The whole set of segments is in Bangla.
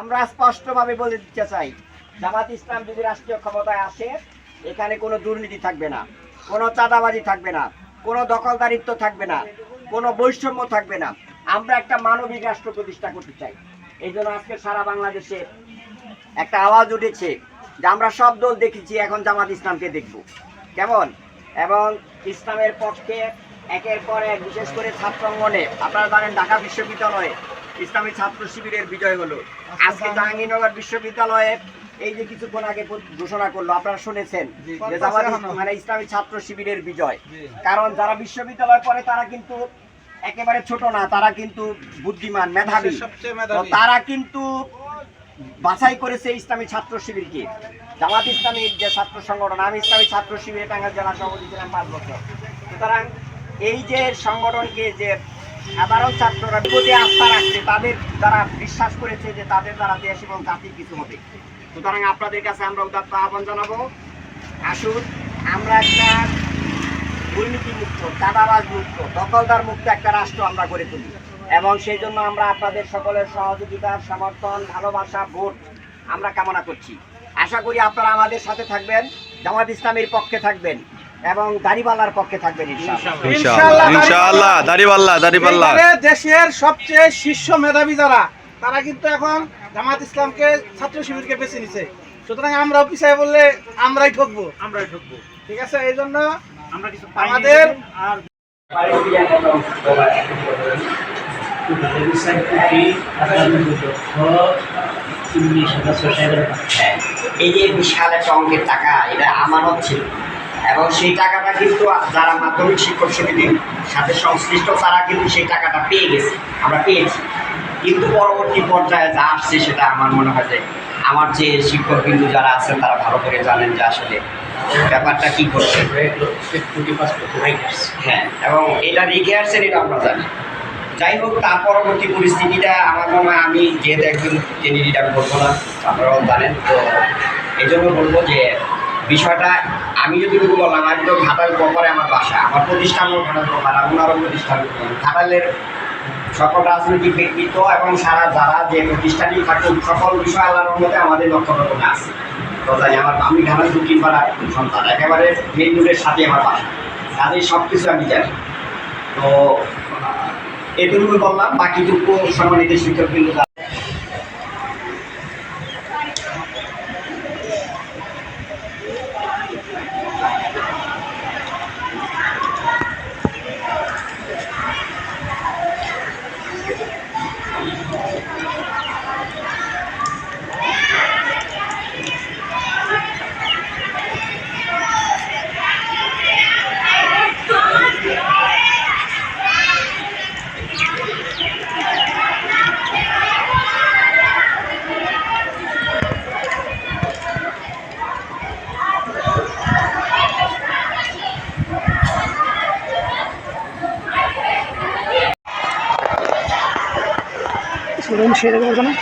আমরা স্পষ্টভাবে বলে দিতে চাই, জামাত ইসলাম যদি রাষ্ট্রীয় ক্ষমতায় আসে, এখানে কোনো দুর্নীতি থাকবে না, কোনো চাঁদাবাজি থাকবে না, কোনো দখলদারিত্ব থাকবে না, কোনো বৈষম্য থাকবে না। আমরা একটা মানবিক রাষ্ট্র প্রতিষ্ঠা করতে চাই। এই জন্য আজকে সারা বাংলাদেশে একটা আওয়াজ উঠেছে যে আমরা সব দল দেখেছি, এখন জামাত ইসলামকে দেখব। কেমন? এবং ইসলামের পক্ষে একের পর এক, বিশেষ করে ছাত্রাঙ্গনে আপনারা জানেন ঢাকা বিশ্ববিদ্যালয়ে ইসলামী ছাত্র শিবিরের বিজয় হলো। আজকে জাহাঙ্গীরনগর বিশ্ববিদ্যালয়ে এই যে কিছুক্ষণ আগে ঘোষণা করল আপনারা শুনেছেন যে মানে ইসলামী ছাত্র শিবিরের বিজয়। কারণ যারা বিশ্ববিদ্যালয়ে পড়ে তারা কিন্তু একেবারে ছোট না তারা কিন্তু বুদ্ধিমান মেধাবী। তারা কিন্তু বাছাই করেছে ইসলামী ছাত্র শিবিরকে। জামাত ইসলামীর যে ছাত্র সংগঠন আমি ইসলামী ছাত্র শিবিরে টাঙ্গাইল জেলা সভাপতি ছিলাম পাঁচ বছর। সুতরাং এই যে সংগঠনকে যে সাধারণ ছাত্ররা প্রতি আস্থা রাখছে, তাদের দ্বারা বিশ্বাস করেছে যে তাদের দ্বারা দেশ এবং জাতির কিছু হবে। সুতরাং আপনাদের কাছে আমরা উদাত্ত আহ্বান জানাব। আসুন, আমরা একটা দুর্নীতি মুক্ত চাঁদাবাজ মুক্ত দখলদার মুক্ত একটা রাষ্ট্র আমরা গড়ে তুলি। এবং সেই জন্য আমরা আপনাদের সকলের সহযোগিতা, সমর্থন, ভালোবাসা, ভোট আমরা কামনা করছি। আশা করি আপনারা আমাদের সাথে থাকবেন, জামাত ইসলামের পক্ষে থাকবেন। এবং দাড়িপাল্লার পক্ষে থাকবেন ইনশাআল্লাহ। ইনশাআল্লাহ, দেশের সবচেয়ে শীর্ষ মেধাবী যারা তারা কিন্তু এখন জামাত ইসলামকে ছাত্র শিবিরকে বেছে নিছে। সুতরাং আমরাও পিছায় বললে আমরাই ঠকবো। আমরাই ঠকবো। ঠিক আছে? এই জন্য আমরা কিছু আমাদের আর এই যে বিশাল একটা অঙ্কের টাকা এটা আমানত ছিল। এবং সেই টাকাটা কিন্তু যারা মাধ্যমিক শিক্ষক সমিতির সাথে সংশ্লিষ্ট, তারা কিন্তু সেই টাকাটা পেয়ে গেছে। আমরা পেয়েছি। কিন্তু পরবর্তী পর্যায়ে যা আসছে সেটা আমার মনে হয় যে, আমার যে শিক্ষক কিন্তু যারা আছেন, তারা ভালো করে জানেন যে আসলে ব্যাপারটা কি করছে। হ্যাঁ এবং এটা রেখে আসছেন, এটা আমরা জানি। যাই হোক, তার পরবর্তী পরিস্থিতিটা আমার মনে হয় আমি যেহেতু একজন ক্যান্ডিডেট আমি বলব না, আপনারাও জানেন, তো এই জন্য বলব যে বিষয়টা আমি যদি বললাম আমি তো ঘাটাল ব্যাপারে আমার বাসা। আমার প্রতিষ্ঠানও ঘাটাল ব্যাপার ওনারও প্রতিষ্ঠান ঘাটালের সকল রাজনৈতিক ব্যক্তিত্ব এবং সারা যারা যে প্রতিষ্ঠানই থাকুক, সকল বিষয় আল্লাহর মধ্যে আমাদের লক্ষ্যরকমে আছে। তো তাই আমার, আমি ঘাটাল দুটির পাড়া সন্তান, একেবারে মেন রোডের সাথে আমার বাসা। কাজেই সব কিছু আমি জানি। তো এটুকু বললাম, বাকিটুকু সম্মানিত শিক্ষক কিন্তু সেরে দেবো না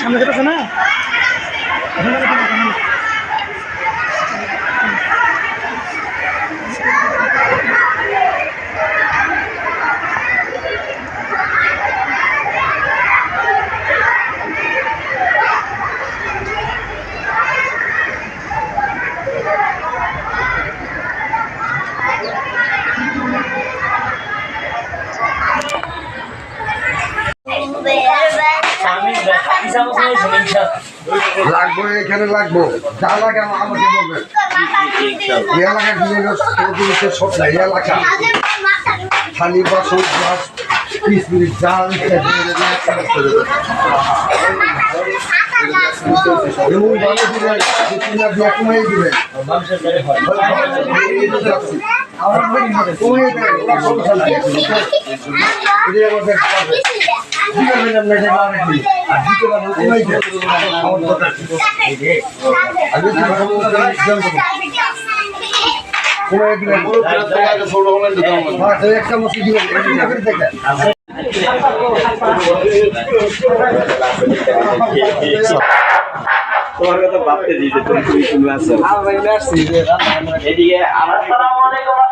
সামনে যেতেছে না লাগবো এখানে লাগবো। যা লাগে আমা- আমাকে বলবেন এই এলাকা কিন্তু সব নাই এই এলাকা। খালি বাসন গ্লাস পিস মিনিট যা দিবেন দিবেন একটা তোমার কথা ভাবতে দিতে তুমি আসসালামু আলাইকুম।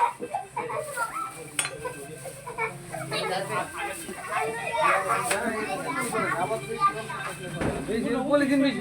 পলিথিন বেশি